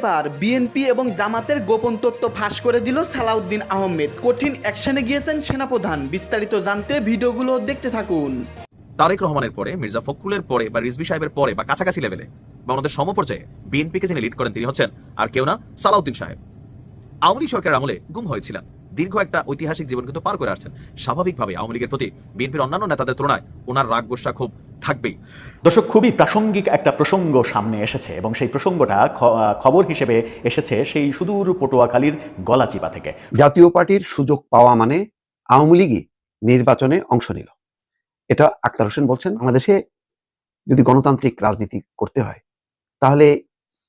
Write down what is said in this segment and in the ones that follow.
এবার বিএনপি এবং জামাতের গোপন তথ্য ফাঁস করে দিল সালাউদ্দিন আহমেদ। কঠিন অ্যাকশনে গিয়েছেন সেনাপ্রধান। বিস্তারিত জানতে ভিডিওগুলো দেখতে থাকুন। তারেক রহমানের পরে, মির্জা ফখরুলের পরে বা রিজভি সাহেবের পরে বা কাছাকাছি লেভেলে বা ওনাদের সমপর্যায়ে বিএনপিকে যিনি লিড করেন তিনি হচ্ছেন আর কেউ না, সালাউদ্দিন সাহেব। আওয়ামী লীগ সরকারের আমলে গুম হয়েছিলেন। দীর্ঘ একটা ঐতিহাসিক জীবন কিন্তু পার করে আসছেন। স্বাভাবিকভাবে আওয়ামী লীগের প্রতি বিএনপির অন্যান্য নেতাদের তুলনায় ওনার রাগ গোসা খুব থাকবেই। দর্শক, খুবই প্রাসঙ্গিক একটা প্রসঙ্গ সামনে এসেছে এবং সেই প্রসঙ্গটা খবর হিসেবে এসেছে সেই সুদূর পটুয়াখালীর গলাচিপা থেকে। জাতীয় পার্টির সুযোগ পাওয়া মানে আওয়ামী লীগই নির্বাচনে অংশ নিল। এটা আক্তার হোসেন বলছেন, বাংলাদেশে যদি গণতান্ত্রিক রাজনীতি করতে হয়, তাহলে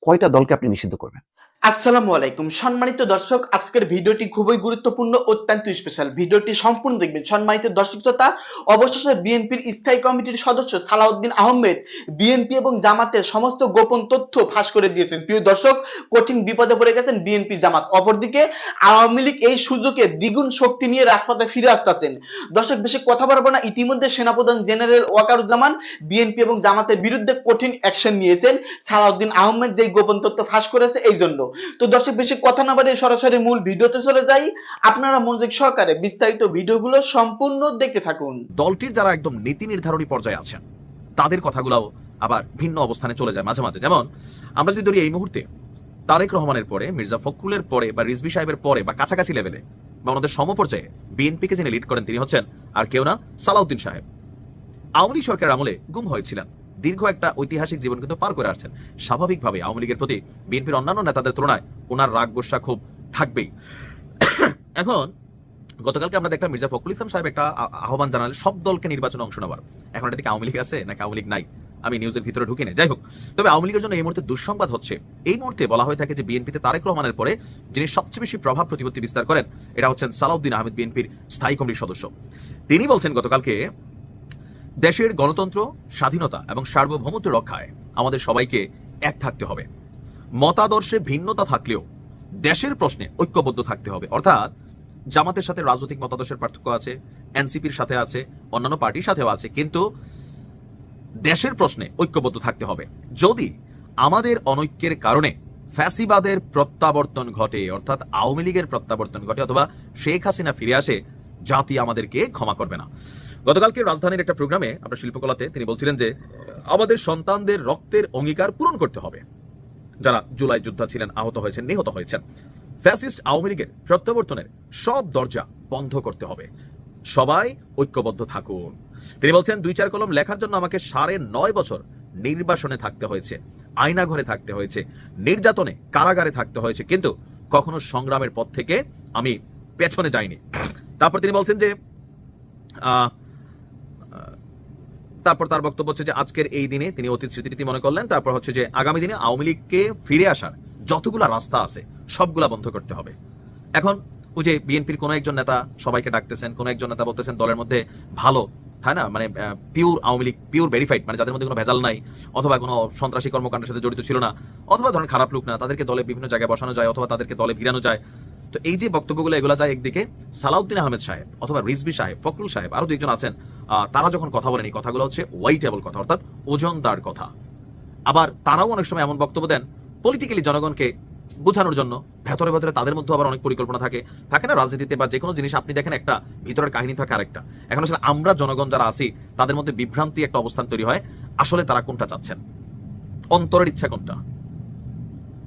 কয়টা দলকে আপনি নিষিদ্ধ করবেন? আসসালামু আলাইকুম। সম্মানিত দর্শক, আজকের ভিডিওটি খুবই গুরুত্বপূর্ণ, অত্যন্ত স্পেশাল ভিডিওটি সম্পূর্ণ দেখবেন। সম্মানিত দর্শক শ্রোতা, অবশেষে বিএনপির স্থায়ী কমিটির সদস্য সালাউদ্দিন আহমেদ বিএনপি এবং জামাতের সমস্ত গোপন তথ্য ফাঁস করে দিয়েছেন। প্রিয় দর্শক, কঠিন বিপদে পড়ে গেছেন বিএনপি জামাত। অপরদিকে, আওয়ামী লীগ এই সুযোগে দ্বিগুণ শক্তি নিয়ে রাজপথে ফিরে আসতেছেন। দর্শক, বেশি কথা বলব না। ইতিমধ্যে সেনাপ্রধান জেনারেল ওয়াকারুজ্জামান বিএনপি এবং জামাতের বিরুদ্ধে কঠিন অ্যাকশন নিয়েছেন। সালাউদ্দিন আহমেদ যে গোপন তথ্য ফাঁস করেছে এই জন্য তো দর্শক বেশি কথা না বাড়িয়ে সরাসরি মূল ভিডিওতে চলে যাই। আপনারা মনোযোগ সহকারে বিস্তারিত ভিডিওগুলো সম্পূর্ণ দেখতে থাকুন। দলটির যারা একদম নীতি নির্ধারণী পর্যায়ে আছেন, তাদের কথাগুলোও আবার ভিন্ন অবস্থানে চলে যায় মাঝে মাঝে। যেমন, আমরা যদি ধরি এই মুহূর্তে তারেক রহমানের পরে, মির্জা ফখরুলের পরে, বা রিজভি সাহেবের পরে, বা কাছাকাছি লেভেলে বা ওনাদের সমপর্যায়ে বিএনপিকে যিনি লিড করেন, তিনি হচ্ছেন আর কেউ না, সালাউদ্দিন সাহেব। আওয়ামী লীগ সরকারের আমলে গুম হয়েছিলেন। দীর্ঘ একটা ঐতিহাসিক জীবন কিন্তু পার করে আসছেন। স্বাভাবিকভাবে আওয়ামী লীগের প্রতি বিএনপির অন্যান্য নেতাদের তুলনায় ওনার রাগ গোসা খুব থাকবেই। এখন গতকালকে আমরা দেখলাম মির্জা ফখরুল ইসলাম সাহেব একটা আহ্বান জানালেন, সব দলকে নির্বাচনে অংশ নেওয়ার। এখন এটা থেকে আওয়ামী লীগ আছে নাকি আওয়ামী লীগ নাই? আমি নিউজের ভিতরে ঢুকি না যাই হোক, তবে আওয়ামী লীগের জন্য এই মুহূর্তে দুঃসংবাদ হচ্ছে। এই মুহূর্তে বলা হয়ে থাকে যে বিএনপিতে তারেক রহমানের পরে যিনি সবচেয়ে বেশি প্রভাব প্রতিপত্তি বিস্তার করেন, এটা হচ্ছেন সালাউদ্দিন আহমেদ বিএনপির স্থায়ী কমিটির সদস্য। তিনি বলছেন গতকালকে দেশের গণতন্ত্র, স্বাধীনতা এবং সার্বভৌমত্ব রক্ষায় আমাদের সবাইকে এক থাকতে হবে। মতাদর্শে ভিন্নতা থাকলেও দেশের প্রশ্নে ঐক্যবদ্ধ থাকতে হবে। অর্থাৎ জামাতের সাথে রাজনৈতিক মতাদর্শের পার্থক্য আছে, এনসিপির সাথে আছে, অন্যান্য পার্টির সাথেও আছে, কিন্তু দেশের প্রশ্নে ঐক্যবদ্ধ থাকতে হবে। যদি আমাদের অনৈক্যের কারণে ফ্যাসিবাদের প্রত্যাবর্তন ঘটে, অর্থাৎ আওয়ামী লীগের প্রত্যাবর্তন ঘটে, অথবা শেখ হাসিনা ফিরে আসে, জাতি আমাদেরকে ক্ষমা করবে না। গতকালকে রাজধানীর একটা প্রোগ্রামে আপনার শিল্পকলাতে তিনি বলছিলেন যে আমাদের সন্তানদের রক্তের অঙ্গীকার পূরণ করতে হবে। যারা জুলাই যোদ্ধা ছিলেন আহত হয়েছেন নিহত হয়েছেন। ফ্যাসিস্ট আওয়ামী লীগের প্রত্যাবর্তনের সব দরজা বন্ধ করতে হবে। সবাই ঐক্যবদ্ধ থাকুন। তিনি বলছেন দুই চার কলম লেখার জন্য আমাকে সাড়ে নয় বছর নির্বাসনে থাকতে হয়েছে আয়না ঘরে থাকতে হয়েছে নির্যাতনে কারাগারে থাকতে হয়েছে। কিন্তু কখনো সংগ্রামের পথ থেকে আমি পেছনে যাইনি। তারপর তিনি বলছেন যে আহ, তারপর তার বক্তব্য হচ্ছে যে আজকের এই দিনে তিনি অতীত স্মৃতিটি মনে করলেন। তারপর হচ্ছে যে আগামী দিনে আওয়ামী লীগকে ফিরে আসার যতগুলা রাস্তা আছে, সবগুলা বন্ধ করতে হবে। এখন ওই যে বিএনপির কোনো একজন নেতা সবাইকে ডাকতেছেন, কোনো একজন নেতা বলতেছেন, দলের মধ্যে ভালো তাই না মানে pure Awami League pure verified মানে যাদের মধ্যে কোনো ভেজাল নাই, অথবা কোনো সন্ত্রাসী কর্মকাণ্ডের সাথে জড়িত ছিল না, অথবা ধরেন খারাপ লোক না, তাদেরকে দলে বিভিন্ন জায়গায় বসানো যায়, অথবা তাদেরকে দলে ভিড়ানো যায়। তো এই যে বক্তব্যগুলো, এগুলো যায় একদিকে সালাউদ্দিন আহমেদ সাহেব, অথবা রিজবি সাহেব, ফখরুল সাহেব আরও দুইজন আছেন তারা যখন কথা বলেন, এই কথাগুলো হচ্ছে ওয়াইটেবল কথা, অর্থাৎ ওজনদার কথা। আবার তারাও অনেক সময় এমন বক্তব্য দেন পলিটিক্যালি জনগণকে বোঝানোর জন্য। ভেতরে ভেতরে তাদের মধ্যে আবার অনেক পরিকল্পনা থাকে। থাকে না রাজনীতিতে বা যে কোনো জিনিস আপনি দেখেন একটা ভিতরের কাহিনী থাকে আরেকটা। এখন আসলে আমরা জনগণ যারা আছি, তাদের মধ্যে বিভ্রান্তি একটা অবস্থান তৈরি হয়। আসলে তারা কোনটা চাচ্ছেন? অন্তরের ইচ্ছা কোনটা?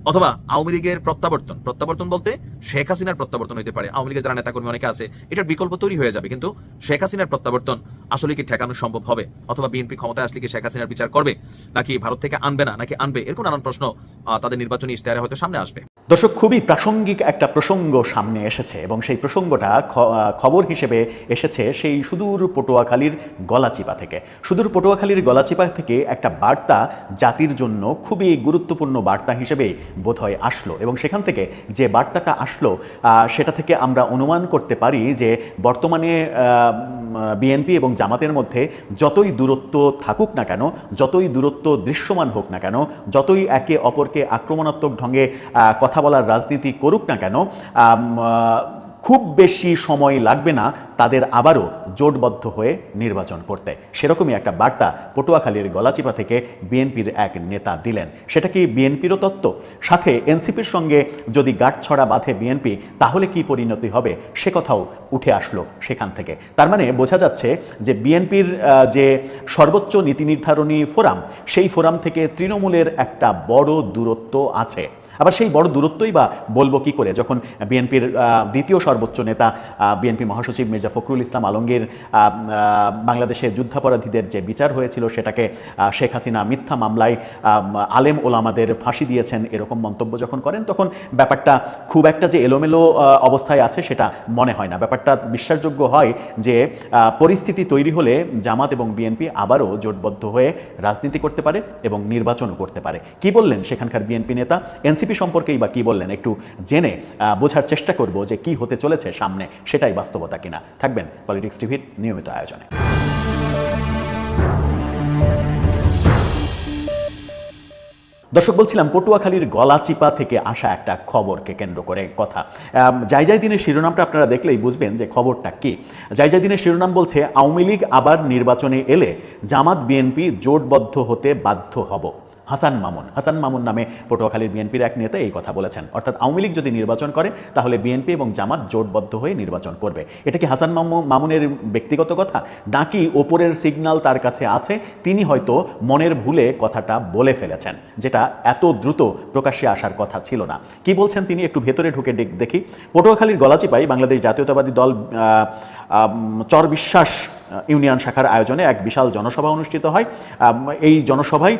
অথবা আওয়ামী লীগের প্রত্যাবর্তন। প্রত্যাবর্তন বলতে শেখ হাসিনার প্রত্যাবর্তন হতে পারে। আওয়ামী লীগের যারা নেতাকর্মী অনেকে আছে, এটার বিকল্প তৈরি হয়ে যাবে। কিন্তু শেখ হাসিনার প্রত্যাবর্তন আসলে কি ঠেকানো সম্ভব হবে? অথবা বিএনপি ক্ষমতায় আসলে কি শেখ হাসিনার বিচার করবে? নাকি ভারত থেকে আনবে না, নাকি আনবে? এরকম নানান প্রশ্ন তাদের নির্বাচনী ইশতেহারে হয়তো সামনে আসবে। দর্শক, খুবই প্রাসঙ্গিক একটা প্রসঙ্গ সামনে এসেছে এবং সেই প্রসঙ্গটা খবর হিসেবে এসেছে সেই সুদূর পটুয়াখালীর গলাচিপা থেকে। সুদূর পটুয়াখালীর গলাচিপা থেকে একটা বার্তা জাতির জন্য খুবই গুরুত্বপূর্ণ বার্তা হিসেবে বোধহয় আসলো এবং সেখান থেকে যে বার্তাটা আসলো সেটা থেকে আমরা অনুমান করতে পারি যে বর্তমানে বিএনপি এবং জামাতের মধ্যে যতই দূরত্ব থাকুক না কেন, যতই দূরত্ব দৃশ্যমান হোক না কেন, যতই একে অপরকে আক্রমণাত্মক ঢঙ্গে কথা বলার রাজনীতি করুক না কেন খুব বেশি সময় লাগবে না তাদের আবারও জোটবদ্ধ হয়ে নির্বাচন করতে। সেরকমই একটা বার্তা পটুয়াখালীর গলাচিপা থেকে বিএনপির এক নেতা দিলেন। সেটা কি বিএনপিরও তত্ত্ব? সাথে এনসিপির সঙ্গে যদি গাঁটছড়া বাঁধে বিএনপি, তাহলে কি পরিণতি হবে? সে কথাও উঠে আসলো সেখান থেকে। তার মানে বোঝা যাচ্ছে যে বিএনপির যে সর্বোচ্চ নীতি নির্ধারণী ফোরাম, সেই ফোরাম থেকে তৃণমূলের একটা বড় দূরত্ব আছে। আবার সেই বড় দূরত্বই বা বলব কি করে? যখন বিএনপির দ্বিতীয় সর্বোচ্চ নেতা বিএনপি মহাসচিব মির্জা ফখরুল ইসলাম আলমগীর আহ, আহ, বাংলাদেশে যুদ্ধাপরাধীদের যে বিচার হয়েছিল সেটাকে শেখ হাসিনা মিথ্যা মামলায় আলেম ওলামাদের ফাঁসি দিয়েছেন এরকম মন্তব্য যখন করেন তখন ব্যাপারটা খুব একটা যে এলোমেলো অবস্থায় আছে সেটা মনে হয় না। ব্যাপারটা বিশ্বাসযোগ্য হয় যে পরিস্থিতি তৈরি হলে জামাত এবং বিএনপি আবারও জোটবদ্ধ হয়ে রাজনীতি করতে পারে এবং নির্বাচনও করতে পারে। কি বললেন সেখানকার বিএনপি নেতা? এনসিপি সম্পর্কেই বা কি বললেন একটু জেনে বোঝার চেষ্টা করব যে কি হতে চলেছে সামনে, সেটাই বাস্তবতা কিনা। থাকবেন পলিটিক্স টিভির নিয়মিত আয়োজনে। দর্শক, বলছিলাম পটুয়াখালীর গলাচিপা থেকে আসা একটা খবরকে কেন্দ্র করে কথা। যাই যাই দিনের শিরোনামটা আপনারা দেখলেই বুঝবেন যে খবরটা কি। যাই যাই দিনের শিরোনাম বলছে, আওয়ামী লীগ আবার নির্বাচনে এলে জামাত বিএনপি জোটবদ্ধ হতে বাধ্য হব। হাসান মামুন। হাসান মামুন নামে পটুয়াখালীর বিএনপির এক নেতা এই কথা বলেছেন। অর্থাৎ আওয়ামী লীগ যদি নির্বাচন করে, তাহলে বিএনপি এবং জামাত জোটবদ্ধ হয়ে নির্বাচন করবে। এটা কি হাসান মামু মামুনের ব্যক্তিগত কথা? নাকি ওপরের সিগন্যাল তার কাছে আছে? তিনি হয়তো মনের ভুলে কথাটা বলে ফেলেছেন, যেটা এত দ্রুত প্রকাশ্যে আসার কথা ছিল না। কি বলছেন তিনি? একটু ভেতরে ঢুকে দেখ- পটুয়াখালীর গলাচিপাই বাংলাদেশ জাতীয়তাবাদী দল চর বিশ্বাস ইউনিয়ন শাখার আয়োজনে এক বিশাল জনসভা অনুষ্ঠিত হয়। এই জনসভায়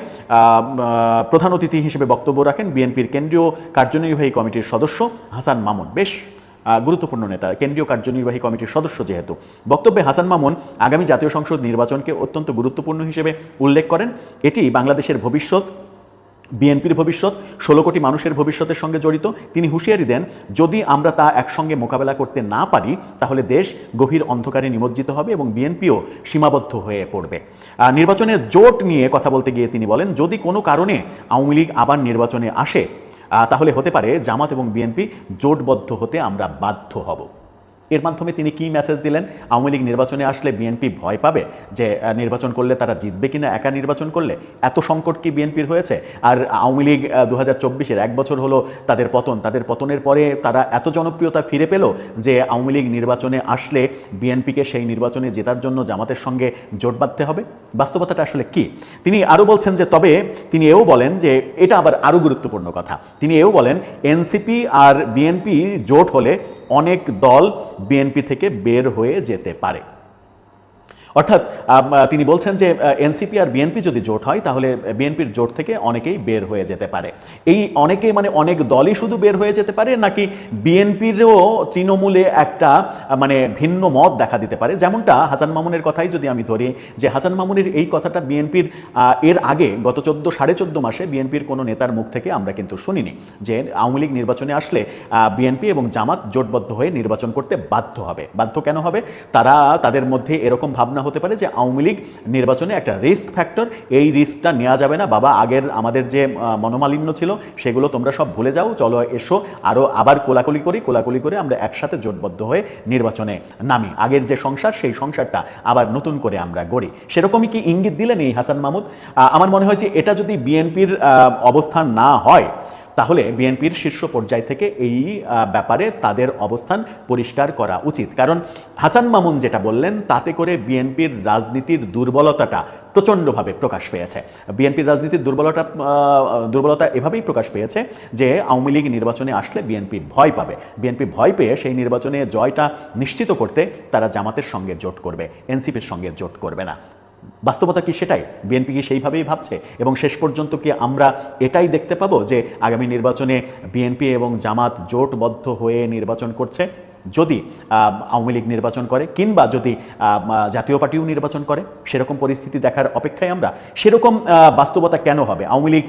প্রধান অতিথি হিসেবে বক্তব্য রাখেন বিএনপির কেন্দ্রীয় কার্যনির্বাহী কমিটির সদস্য হাসান মামুন। বেশ গুরুত্বপূর্ণ নেতা, কেন্দ্রীয় কার্যনির্বাহী কমিটির সদস্য যেহেতু। বক্তব্যে হাসান মামুন আগামী জাতীয় সংসদ নির্বাচনকে অত্যন্ত গুরুত্বপূর্ণ হিসেবে উল্লেখ করেন। এটি বাংলাদেশের ভবিষ্যৎ বিএনপির ভবিষ্যৎ, ষোলো কোটি মানুষের ভবিষ্যতের সঙ্গে জড়িত। তিনি হুঁশিয়ারি দেন, যদি আমরা তা একসঙ্গে মোকাবেলা করতে না পারি, তাহলে দেশ গভীর অন্ধকারে নিমজ্জিত হবে এবং বিএনপিও সীমাবদ্ধ হয়ে পড়বে। নির্বাচনের জোট নিয়ে কথা বলতে গিয়ে তিনি বলেন, যদি কোনো কারণে আওয়ামী লীগ আবার নির্বাচনে আসে তাহলে হতে পারে জামাত এবং বিএনপি জোটবদ্ধ হতে আমরা বাধ্য হব। এর মাধ্যমে তিনি কি মেসেজ দিলেন? আওয়ামী লীগ নির্বাচনে আসলে বিএনপি ভয় পাবে যে নির্বাচন করলে তারা জিতবে কিনা, একা নির্বাচন করলে? এত সংকট কি বিএনপির হয়েছে? আর আওয়ামী লীগ দু হাজার এক বছর হলো তাদের পতন। তাদের পতনের পরে তারা এত জনপ্রিয়তা ফিরে পেল যে, আওয়ামী লীগ নির্বাচনে আসলে বিএনপিকে সেই নির্বাচনে জেতার জন্য জামাতের সঙ্গে জোট বাঁধতে হবে। বাস্তবতাটা আসলে কি? তিনি আরও বলছেন যে, তবে তিনি এও বলেন যে, এটা আবার আরও গুরুত্বপূর্ণ কথা। তিনি এও বলেন এনসিপি আর বিএনপি জোট হলে অনেক দল বিএনপি থেকে বের হয়ে যেতে পারে। অর্থাৎ তিনি বলছেন যে এনসিপি আর বিএনপি যদি জোট হয়, তাহলে বিএনপির জোট থেকে অনেকেই বের হয়ে যেতে পারে। এই অনেকে মানে অনেক দলই শুধু বের হয়ে যেতে পারে, নাকি বিএনপিরও তৃণমূলে একটা মানে ভিন্ন মত দেখা দিতে পারে? যেমনটা হাসান মামুনের কথাই যদি আমি ধরি, যে হাসান মামুনের এই কথাটা বিএনপির এর আগে গত চোদ্দ, সাড়ে চোদ্দ মাসে বিএনপির কোনো নেতার মুখ থেকে আমরা কিন্তু শুনিনি, যে আওয়ামী লীগ নির্বাচনে আসলে বিএনপি এবং জামাত জোটবদ্ধ হয়ে নির্বাচন করতে বাধ্য হবে। বাধ্য কেন হবে? তারা তাদের মধ্যে এরকম ভাবনা হতে পারে যে আওয়ামী লীগ নির্বাচনে একটা রিস্ক ফ্যাক্টর এই রিস্কটা নেওয়া যাবে না। বাবা, আগের আমাদের যে মনোমালিন্য ছিল, সেগুলো তোমরা সব ভুলে যাও, চলো এসো আরও আবার কোলাকুলি করি, কোলাকুলি করে আমরা একসাথে জোটবদ্ধ হয়ে নির্বাচনে নামি। আগের যে সংসার, সেই সংসারটা আবার নতুন করে আমরা গড়ি। সেরকমই কি ইঙ্গিত দিলেন এই হাসান মাহমুদ? আমার মনে হয় যে এটা যদি বিএনপির অবস্থান না হয় তাহলে বিএনপির শীর্ষ পর্যায় থেকে এই ব্যাপারে তাদের অবস্থান পরিষ্কার করা উচিত। কারণ হাসান মামুন যেটা বললেন, তাতে করে বিএনপির রাজনীতির দুর্বলতাটা প্রচণ্ডভাবে প্রকাশ পেয়েছে। বিএনপির রাজনীতির দুর্বলতা দুর্বলতা এভাবেই প্রকাশ পেয়েছে যে আওয়ামী লীগ নির্বাচনে আসলে বিএনপি ভয় পাবে। বিএনপি ভয় পেয়ে সেই নির্বাচনে জয়টা নিশ্চিত করতে তারা জামাতের সঙ্গে জোট করবে, এনসিপির সঙ্গে জোট করবে না। বাস্তবতা কি সেটাই? বিএনপি কি সেইভাবেই ভাবছে? এবং শেষ পর্যন্ত কি আমরা এটাই দেখতে পাবো যে আগামী নির্বাচনে বিএনপি এবং জামাত জোটবদ্ধ হয়ে নির্বাচন করছে? যদি আওয়ামী লীগ নির্বাচন করে কিংবা যদি জাতীয় পার্টিও নির্বাচন করে, সেরকম পরিস্থিতি দেখার অপেক্ষায় আমরা, সেরকম বাস্তবতা কেন হবে? আওয়ামী লীগ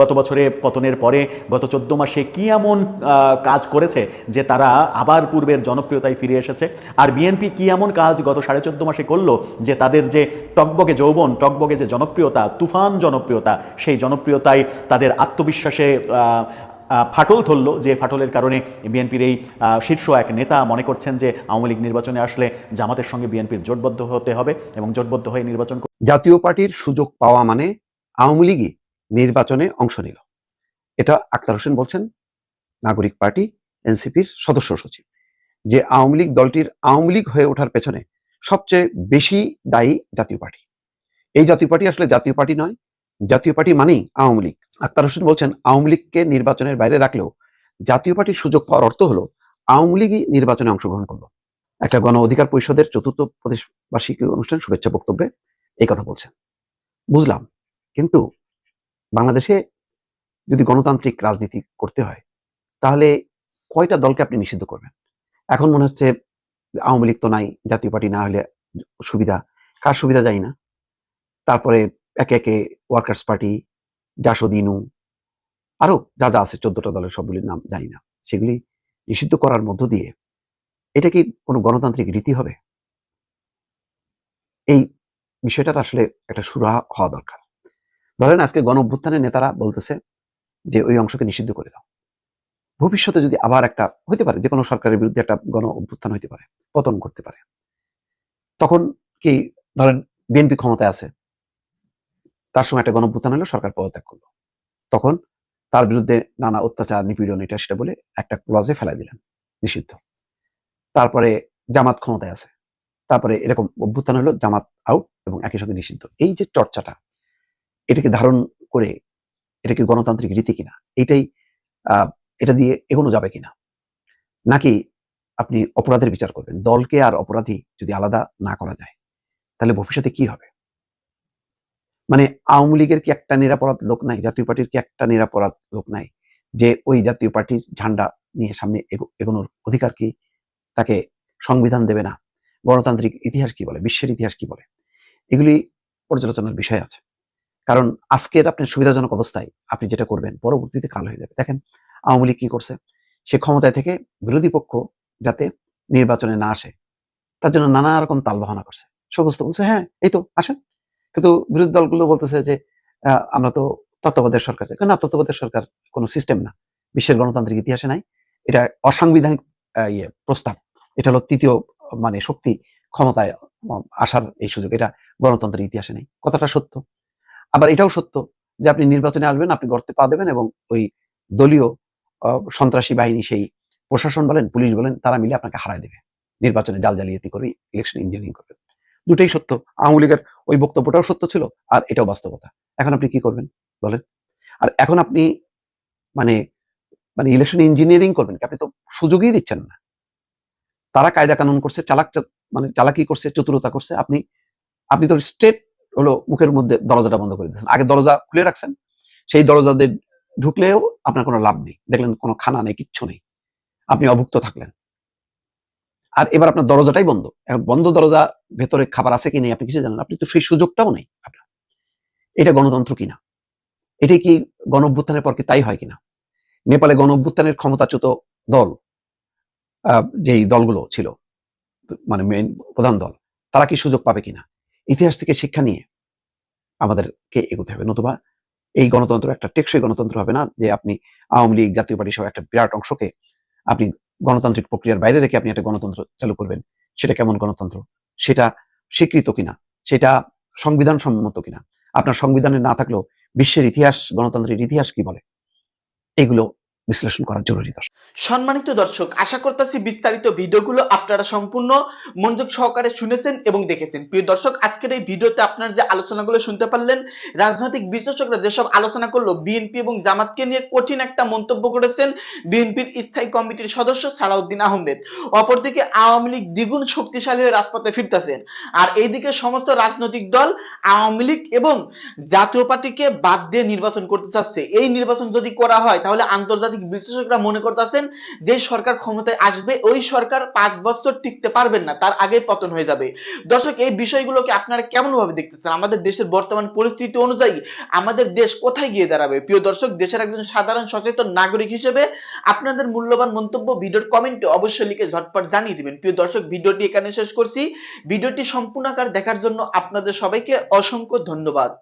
গত বছরে পতনের পরে গত চোদ্দ মাসে কি এমন কাজ করেছে যে তারা আবার পূর্বের জনপ্রিয়তায় ফিরে এসেছে? আর বিএনপি কি এমন কাজ গত সাড়ে চোদ্দ মাসে করল যে তাদের যে টকবগে যৌবন, টকবগে যে জনপ্রিয়তা, তুফান জনপ্রিয়তা, সেই জনপ্রিয়তায় তাদের আত্মবিশ্বাসে ফাটল ধরল যে ফাটলের কারণে বিএনপির এই শীর্ষ এক নেতা মনে করছেন যে আওয়ামী লীগ নির্বাচনে আসলে জামাতের সঙ্গে বিএনপির জোটবদ্ধ হতে হবে এবং জোটবদ্ধ হয়ে নির্বাচন জাতীয় পার্টির সুযোগ পাওয়া মানে আওয়ামী লীগই নির্বাচনে অংশ নিল। এটা আক্তার হোসেন বলছেন, নাগরিক পার্টি, এনসিপির সদস্য সচিব, যে আওয়ামী লীগ দলটির আওয়ামী লীগ হয়ে ওঠার পেছনে সবচেয়ে বেশি দায়ী জাতীয় পার্টি। এই জাতীয় পার্টি আসলে জাতীয় পার্টি নয়, জাতীয় পার্টি মানেই আওয়ামী লীগ। আক্তার হোসেন বলছেন, আওয়ামী লীগকে নির্বাচনের বাইরে রাখলেও জাতীয় পার্টির সুযোগ পাওয়ার অর্থ হলো আওয়ামী লীগই নির্বাচনে অংশগ্রহণ করল। একটা গণ অধিকার পরিষদের চতুর্থ প্রদেশ বার্ষিকী অনুষ্ঠান শুভেচ্ছা বক্তব্যে এই কথা বলছেন। বুঝলাম, কিন্তু বাংলাদেশে যদি গণতান্ত্রিক রাজনীতি করতে হয়, তাহলে কয়টা দলকে আপনি নিষিদ্ধ করবেন? এখন মনে হচ্ছে আওয়ামী লীগ তো নাই, জাতীয় পার্টি না হলে সুবিধা, কার সুবিধা যায় না? তারপরে একে একে ওয়ার্কার্স পার্টি জাসদ ইনু আরও যা যা আছে চোদ্দটা দলের সবগুলির নাম জানি না। সেগুলি নিষিদ্ধ করার মধ্য দিয়ে এটা কি কোনো গণতান্ত্রিক রীতি হবে? এই বিষয়টার আসলে একটা সুরাহা হওয়া দরকার। ধরেন আজকে গণ অভ্যুত্থানের নেতারা বলতেছে যে ওই অংশকে নিষিদ্ধ করে দাও। ভবিষ্যতে যদি আবার একটা হতে পারে যে কোনো সরকারের বিরুদ্ধে একটা গণ অভ্যুত্থান হতে পারে, পতন করতে পারে। তখন কি ধরেন বিএনপি ক্ষমতায় আছে তার সময় একটা গণ হলো সরকার পদত্যাগ করল। তখন তার বিরুদ্ধে নানা অত্যাচার নিপীড়ন এটা সেটা বলে একটা ক্লজে ফেলাই দিলেন নিষিদ্ধ। তারপরে জামাত ক্ষমতায় আছে। তারপরে এরকম অভ্যুত্থান হলো জামাত আউট এবং একই সঙ্গে নিষিদ্ধ। এই যে চর্চাটা এটাকে ধারণ করে এটা কি গণতান্ত্রিক রীতি কিনা আহ, এটা দিয়ে এগোনো যাবে কিনা? নাকি আপনি অপরাধের বিচার করবেন? দলকে আর অপরাধী যদি আলাদা না করা যায় তাহলে ভবিষ্যতে কি হবে? মানে আওয়ামী লীগের কি একটা নিরাপরাধ লোক নাই? জাতীয় পার্টির কি একটা নিরাপরাধ লোক নাই? যে ওই জাতীয় পার্টির ঝান্ডা নিয়ে সামনে এগোনোর অধিকার কি তাকে সংবিধান দেবে না? গণতান্ত্রিক ইতিহাস কি বলে? বিশ্বের ইতিহাস কি বলে? এগুলি পর্যালোচনার বিষয় আছে। কারণ আজকের আপনার সুবিধাজনক অবস্থায় আপনি যেটা করবেন, পরবর্তীতে কাল হয়ে যাবে। দেখেন, আওয়ামী লীগ কি করছে? সে ক্ষমতায় থেকে বিরোধী পক্ষ যাতে নির্বাচনে না আসে, তার জন্য নানা রকম তালবাহানা করছে। সমস্ত বলছে হ্যাঁ এই তো, আসেন। কিন্তু বিরোধী দলগুলো বলতেছে যে আমরা তো তত্ত্বাবধায়ক সরকার না? তত্ত্বাবধায়ক সরকার কোনো সিস্টেম না। বিশ্বের গণতান্ত্রিক ইতিহাসে নাই। এটা অসাংবিধানিক ইয়ে প্রস্তাব। এটা হলো তৃতীয় মানে শক্তি ক্ষমতায় আসার এই সুযোগ। এটা গণতন্ত্রের ইতিহাসে নেই। কথাটা সত্য। আবার এটাও সত্য যে, আপনি নির্বাচনে আসবেন, আপনি গর্তে পা দেবেন এবং ওই দলীয় সন্ত্রাসী বাহিনী, সেই প্রশাসন বলেন, পুলিশ বলেন, তারা মিলে আপনাকে হারায় দেবে। নির্বাচনে জাল জালিয়াতি করে ইলেকশন ইঞ্জিনিয়ারিং করবেন। দুটোই সত্য। আওয়ামী লীগের ওই বক্তব্যটাও সত্য ছিল আর এটাও বাস্তবতা। এখন আপনি কি করবেন? বলেন। আর এখন আপনি মানে মানে ইলেকশন ইঞ্জিনিয়ারিং করবেন আপনি তো সুযোগই দিচ্ছেন না। তারা কায়দা কানুন করছে, চালাক মানে চালাকি করছে, চতুরতা করছে। আপনি আপনি তো স্টেট হলো মুখের মধ্যে দরজাটা বন্ধ করে দিচ্ছেন আগে দরজা খুলে রাখছেন, সেই দরজা দিয়ে ঢুকলেও আপনার কোনো লাভ নেই। দেখলেন কোনো খানা নেই, কিচ্ছু নেই। আপনি অভুক্ত থাকলেন। আর এবার আপনার দরজাটাই বন্ধ। বন্ধ দরজা ভেতরে খাবার আছে কি নেই আপনি কিছু জানেন আপনি তো সেই সুযোগটাও নেই আপনার। এটা গণতন্ত্র কিনা? এটাই কি গণ অভ্যুত্থানের পর কি তাই হয় কিনা? নেপালে গণ অভ্যুত্থানের ক্ষমতাচ্যুত দল যেই দলগুলো ছিল মানে মেইন প্রধান দল, তারা কি সুযোগ পাবে কিনা? ইতিহাস থেকে শিক্ষা নিয়ে আমাদেরকে এগোতে হবে। নতুবা এই গণতন্ত্র একটা টেকসই গণতন্ত্র হবে না যে আপনি আওয়ামী লীগ, জাতীয় পার্টি সহ একটা বিরাট অংশকে আপনি গণতান্ত্রিক প্রক্রিয়ার বাইরে রেখে আপনি একটা গণতন্ত্র চালু করবেন, সেটা কেমন গণতন্ত্র? সেটা স্বীকৃত কিনা? সেটা সংবিধান সম্মত কিনা? আপনার সংবিধানে না থাকলেও বিশ্বের ইতিহাস গণতন্ত্রের ইতিহাস কি বলে? এগুলো বিশ্লেষণ করা জরুরি দর্শক। সম্মানিত দর্শক, আশা করতেছি বিস্তারিত ভিডিওগুলো আপনারা সম্পূর্ণ মনোযোগ সহকারে শুনেছেন এবং দেখেছেন। প্রিয় দর্শক, আজকের এই ভিডিওতে আপনারা যে আলোচনাগুলো শুনতে পারলেন, রাজনৈতিক বিশ্লেষকরা যেসব আলোচনা করল, বিএনপি এবং জামাতকে নিয়ে কঠিন একটা মন্তব্য করেছেন বিএনপির স্থায়ী কমিটির সদস্য সালাউদ্দিন আহমেদ। অপরদিকে আওয়ামী লীগ দ্বিগুণ শক্তিশালী হয়ে রাজপথে ফিরতেছেন। আর এইদিকে সমস্ত রাজনৈতিক দল আওয়ামী লীগ এবং জাতীয় পার্টিকে বাদ দিয়ে নির্বাচন করতে চাচ্ছে। এই নির্বাচন যদি করা হয়, তাহলে আন্তর্জাতিক বিশ্লেষকরা মনে করতেছেন যে সরকার ক্ষমতায় আসবে, ওই সরকার পাঁচ বছর টিকতে পারবেন না, তার আগে পতন হয়ে যাবে। দর্শক, এই বিষয়গুলোকে আপনারা কেমন ভাবে দেখতেছেন? আমাদের দেশের বর্তমান পরিস্থিতি অনুযায়ী আমাদের দেশ কোথায় গিয়ে দাঁড়াবে? প্রিয় দর্শক, দেশের একজন সাধারণ সচেতন নাগরিক হিসেবে আপনাদের মূল্যবান মন্তব্য ভিডিওর কমেন্টে অবশ্যই লিখে ঝটপট জানিয়ে দিবেন। প্রিয় দর্শক, ভিডিওটি এখানে শেষ করছি। ভিডিওটি সম্পূর্ণ আকার দেখার জন্য আপনাদের সবাইকে অসংখ্য ধন্যবাদ।